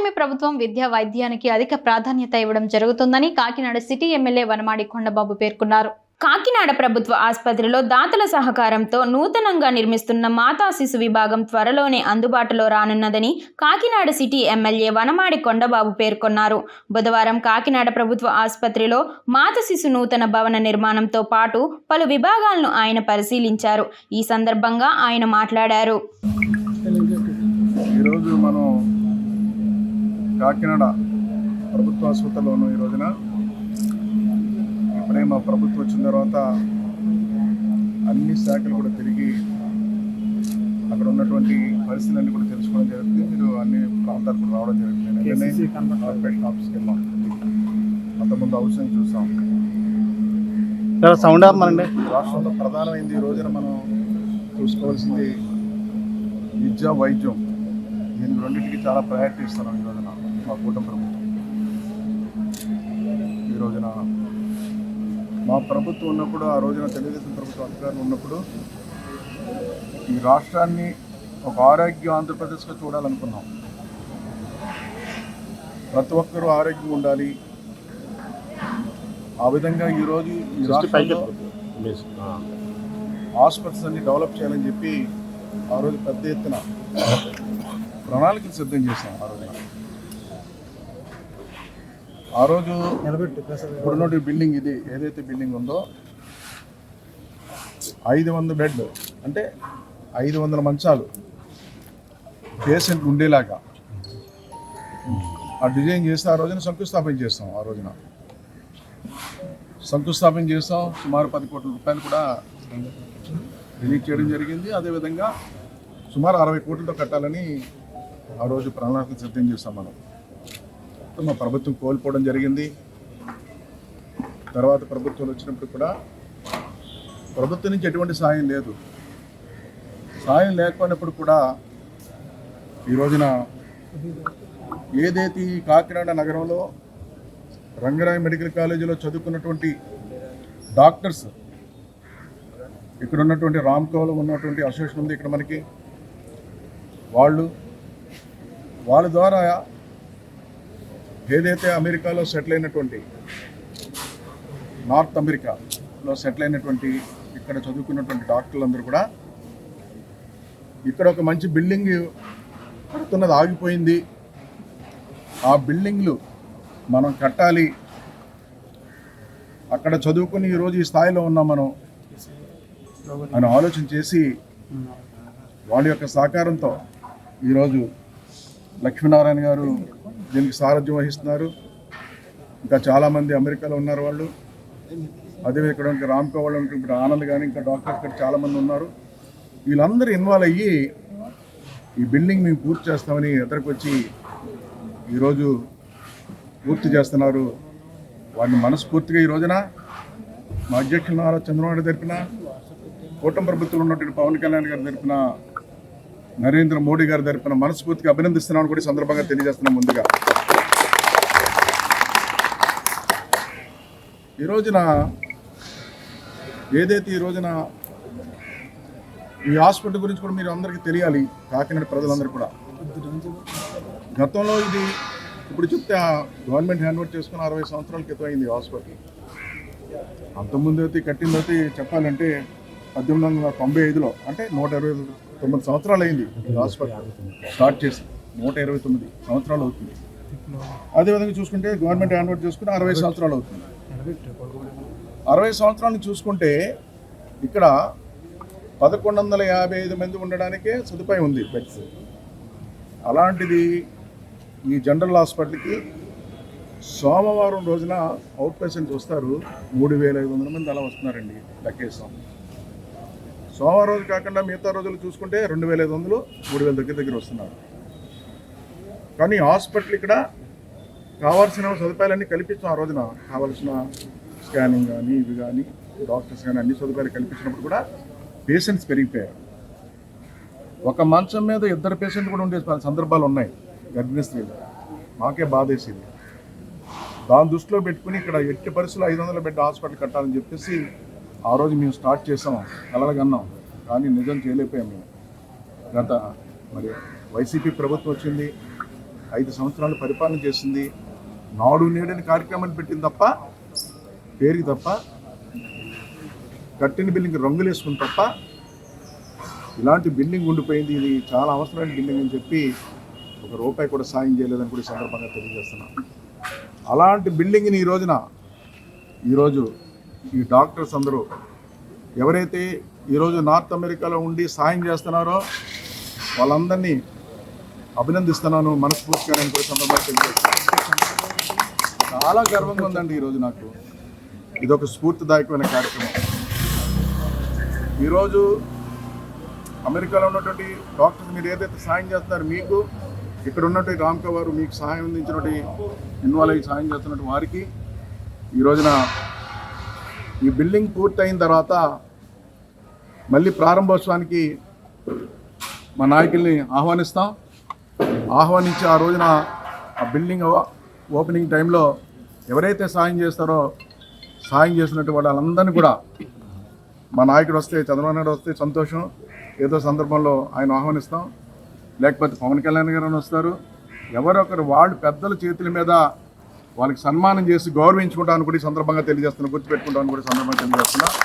కూటమి ప్రభుత్వం విద్యా వైద్యానికి అధిక ప్రాధాన్యత ఇవ్వడం జరుగుతుందని కాకినాడ సిటీ ఎమ్మెల్యే వనమాడి కొండబాబు పేర్కొన్నారు. కాకినాడ ప్రభుత్వ ఆసుపత్రిలో దాతల సహకారంతో నూతనంగా నిర్మిస్తున్న మాతా శిశు విభాగం త్వరలోనే అందుబాటులో రానున్నదని కాకినాడ సిటీ ఎమ్మెల్యే వనమాడి కొండబాబు పేర్కొన్నారు. బుధవారం కాకినాడ ప్రభుత్వ ఆసుపత్రిలో మాత శిశు నూతన భవన నిర్మాణంతో పాటు పలు విభాగాలను ఆయన పరిశీలించారు. ఈ సందర్భంగా ఆయన మాట్లాడారు. ఈరోజు మనం కాకినాడ ప్రభుత్వ ఆసుపత్రిలో ఉన్నాం ఈ రోజున ఇప్పుడే మా ప్రభుత్వం వచ్చిన తర్వాత అన్ని శాఖలు కూడా తిరిగి అక్కడ ఉన్నటువంటి పరిస్థితులన్నీ కూడా తెలుసుకోవడం జరుగుతుంది మీరు అన్ని ప్రాంతాలకు కూడా రావడం జరుగుతుంది కార్పొరేషన్ ఆఫీస్కి వెళ్ళాం. అంతకుముందు అవసరం చూసాం. సౌండ్ ఆపమనండి రాష్ట్రంలో ప్రధానమైంది ఈ రోజున మనం చూసుకోవాల్సింది విద్య వైద్యం. దీనికి రెండింటికి చాలా ప్రయారిటీ ఇస్తున్నాం ఈ రోజున. మా కూటమి ప్రభుత్వం. ఈ రోజున మా ప్రభుత్వం ఉన్నప్పుడు ఆ రోజున తెలుగుదేశం ప్రభుత్వం అధికారులు ఉన్నప్పుడు ఈ రాష్ట్రాన్ని ఒక ఆరోగ్య ఆంధ్రప్రదేశ్గా చూడాలనుకున్నాం. ప్రతి ఒక్కరూ ఆరోగ్యంగా ఉండాలి. ఆ విధంగా ఈరోజు ఈ రాష్ట్రంలో హాస్పిటల్స్ అన్ని డెవలప్ చేయాలని చెప్పి ఆ రోజు పెద్ద ఎత్తున ప్రణాళికలు సిద్ధం చేశాం ఆ రోజున. ఆ రోజు ఇప్పుడున్నటువంటి బిల్డింగ్ ఇది ఏదైతే బిల్డింగ్ ఉందో ఐదు వందల బెడ్ అంటే ఐదు వందల మంచాలు పేషెంట్ ఉండేలాగా. ఆ డిజైన్ చేస్తే ఆ రోజున శంకుస్థాపన చేస్తాం ఆ రోజున. శంకుస్థాపన చేస్తాం సుమారు పది కోట్ల రూపాయలు కూడా రిలీజ్ చేయడం జరిగింది. అదేవిధంగా సుమారు అరవై కోట్లతో కట్టాలని ఆ రోజు ప్రణాళిక సిద్ధం చేస్తాం మనం. సో ప్రభుత్వం కోల్పోవడం జరిగింది. తర్వాత ప్రభుత్వం వచ్చినప్పుడు కూడా ప్రభుత్వం నుంచి ఎటువంటి సాయం లేదు. సాయం లేకపోయినప్పుడు కూడా ఈ రోజున ఏదైతే ఈ కాకినాడ నగరంలో రంగరాయ మెడికల్ కాలేజీలో చదువుకున్నటువంటి డాక్టర్స్ ఇక్కడ ఉన్నటువంటి రామ్కోలో ఉన్నటువంటి అసోసియేషన్ ఉంది ఇక్కడ మనకి. వాళ్ళు వాళ్ళ ద్వారా ఏదైతే అమెరికాలో సెటిల్ అయినటువంటి నార్త్ అమెరికాలో సెటిల్ అయినటువంటి ఇక్కడ చదువుకున్నటువంటి డాక్టర్లందరూ కూడా ఇక్కడ ఒక మంచి బిల్డింగ్ కడుతున్నది ఆగిపోయింది. ఆ బిల్డింగ్లు మనం కట్టాలి. అక్కడ చదువుకుని ఈరోజు ఈ స్థాయిలో ఉన్నాం మనం అని ఆలోచన చేసి వాళ్ళ యొక్క సహకారంతో ఈరోజు లక్ష్మీనారాయణ గారు దీనికి సారథ్యం వహిస్తున్నారు. ఇంకా చాలామంది అమెరికాలో ఉన్నారు వాళ్ళు. అదే ఇక్కడ ఇంకా రామ్కో వాళ్ళు ఇప్పుడు ఆనంద్ కానీ ఇంకా డాక్టర్స్ ఇక్కడ చాలామంది ఉన్నారు. వీళ్ళందరూ ఇన్వాల్వ్ అయ్యి ఈ బిల్డింగ్ మేము పూర్తి చేస్తామని ఎదురుకు వచ్చి ఈరోజు పూర్తి చేస్తున్నారు. వారిని మనస్ఫూర్తిగా ఈ రోజున మా అధ్యక్షులు నారా చంద్రబాబు నాయుడు జరిపిన కూటమి ప్రభుత్వంలో ఉన్నటువంటి పవన్ కళ్యాణ్ గారి జరిపిన నరేంద్ర మోడీ గారి తరపున మనస్ఫూర్తిగా అభినందిస్తున్నామని కూడా సందర్భంగా తెలియజేస్తున్నాం ముందుగా. ఈ రోజున ఏదైతే ఈ రోజున ఈ హాస్పిటల్ గురించి కూడా మీరు అందరికీ తెలియాలి కాకినాడ ప్రజలందరూ కూడా. గతంలో ఇది ఇప్పుడు చెప్తే ఆ గవర్నమెంట్ హ్యాండ్ ఓవర్ చేసుకుని అరవై సంవత్సరాల క్రితం అయింది హాస్పిటల్. అంతకుముందు అయితే కట్టిందైతే చెప్పాలంటే పద్దెనిమిది వందల తొంభై ఐదులో అంటే నూట ఇరవై తొమ్మిది సంవత్సరాలు అయింది హాస్పిటల్ స్టార్ట్ చేసి నూట ఇరవై తొమ్మిది సంవత్సరాలు అవుతుంది. అదేవిధంగా చూసుకుంటే గవర్నమెంట్ హ్యాండ్ ఓవర్ అరవై సంవత్సరాలు అవుతుంది. అరవై సంవత్సరాలను చూసుకుంటే ఇక్కడ పదకొండు వందల యాభై ఐదు మంది ఉండడానికే సదుపాయం ఉంది బెడ్స్. అలాంటిది ఈ జనరల్ హాస్పిటల్కి సోమవారం రోజున అవుట్ పేషెంట్స్ వస్తారు. మూడు వేల ఐదు వందల మంది అలా వస్తున్నారండి లెక్కేస్తాం సోమవారం రోజు కాకుండా మిగతా రోజులు చూసుకుంటే రెండు వేల ఐదు వందలు మూడు వేల దగ్గర దగ్గర వస్తున్నారు. కానీ హాస్పిటల్ ఇక్కడ కావాల్సిన సదుపాయాలన్నీ కల్పించాం ఆ రోజున. కావాల్సిన స్కానింగ్ కానీ ఇవి కానీ డాక్టర్స్ కానీ అన్ని సదుపాయాలు కల్పించినప్పుడు కూడా పేషెంట్స్ పెరిగిపోయారు. ఒక మంచం మీద ఇద్దరు పేషెంట్ కూడా ఉండే సందర్భాలు ఉన్నాయి గర్భిణీ స్త్రీలు మాకే బాధేసింది. దాని దృష్టిలో పెట్టుకుని ఇక్కడ ఎట్టి పరిస్థితులు ఐదు వందల బెడ్ హాస్పిటల్ కట్టాలని చెప్పేసి ఆ రోజు మేము స్టార్ట్ చేసాం కలలుగన్నాం కానీ నిజం చేయలేకపోయాం మేము. గత మరి వైసీపీ ప్రభుత్వం వచ్చింది ఐదు సంవత్సరాలు పరిపాలన చేసింది నాడు నేడని కార్యక్రమాన్ని పెట్టింది తప్ప పేరుకి తప్ప కట్టిన బిల్డింగ్ రంగులు వేసుకుని తప్ప ఇలాంటి బిల్డింగ్ ఉండిపోయింది ఇది చాలా అవసరమైన బిల్డింగ్ అని చెప్పి ఒక రూపాయి కూడా సాయం చేయలేదని కూడా సందర్భంగా తెలియజేస్తున్నాం. అలాంటి బిల్డింగ్ని ఈ రోజున ఈరోజు ఈ డాక్టర్స్ అందరూ ఎవరైతే ఈరోజు నార్త్ అమెరికాలో ఉండి సాయం చేస్తున్నారో వాళ్ళందరినీ అభినందిస్తున్నాను మనస్ఫూర్తిగా నేను కూడా సందర్భంగా చాలా గర్వంగా ఉందండి ఈరోజు నాకు. ఇది ఒక స్ఫూర్తిదాయకమైన కార్యక్రమం. ఈరోజు అమెరికాలో ఉన్నటువంటి డాక్టర్స్ మీరు ఏదైతే సాయం చేస్తున్నారో మీకు ఇక్కడ ఉన్నటువంటి రామ్కా వారు మీకు సహాయం అందించినటువంటి ఇన్వాల్వ్ అయ్యి సాయం చేస్తున్నటువంటి వారికి ఈ రోజున ఈ బిల్డింగ్ పూర్తయిన తర్వాత మళ్ళీ ప్రారంభోత్సవానికి మా నాయకుల్ని ఆహ్వానిస్తాం. ఆహ్వానించి ఆ రోజున ఆ బిల్డింగ్ ఓపెనింగ్ టైంలో ఎవరైతే సాయం చేస్తారో సాయం చేసినట్టు వాళ్ళందరినీ కూడా మా నాయకుడు వస్తే చంద్రబాబు నాయుడు వస్తే సంతోషం. ఏదో సందర్భంలో ఆయన ఆహ్వానిస్తాం. లేకపోతే పవన్ కళ్యాణ్ గారు వస్తారు. ఎవరొకరు వాళ్ళు పెద్దల చేతుల మీద వాళ్ళకి సన్మానం చేసి గౌరవించుకుంటాను కూడా ఈ సందర్భంగా తెలియజేస్తున్నాను గుర్తుపెట్టుకుంటాను కూడా సందర్భంగా తెలియజేస్తున్నా.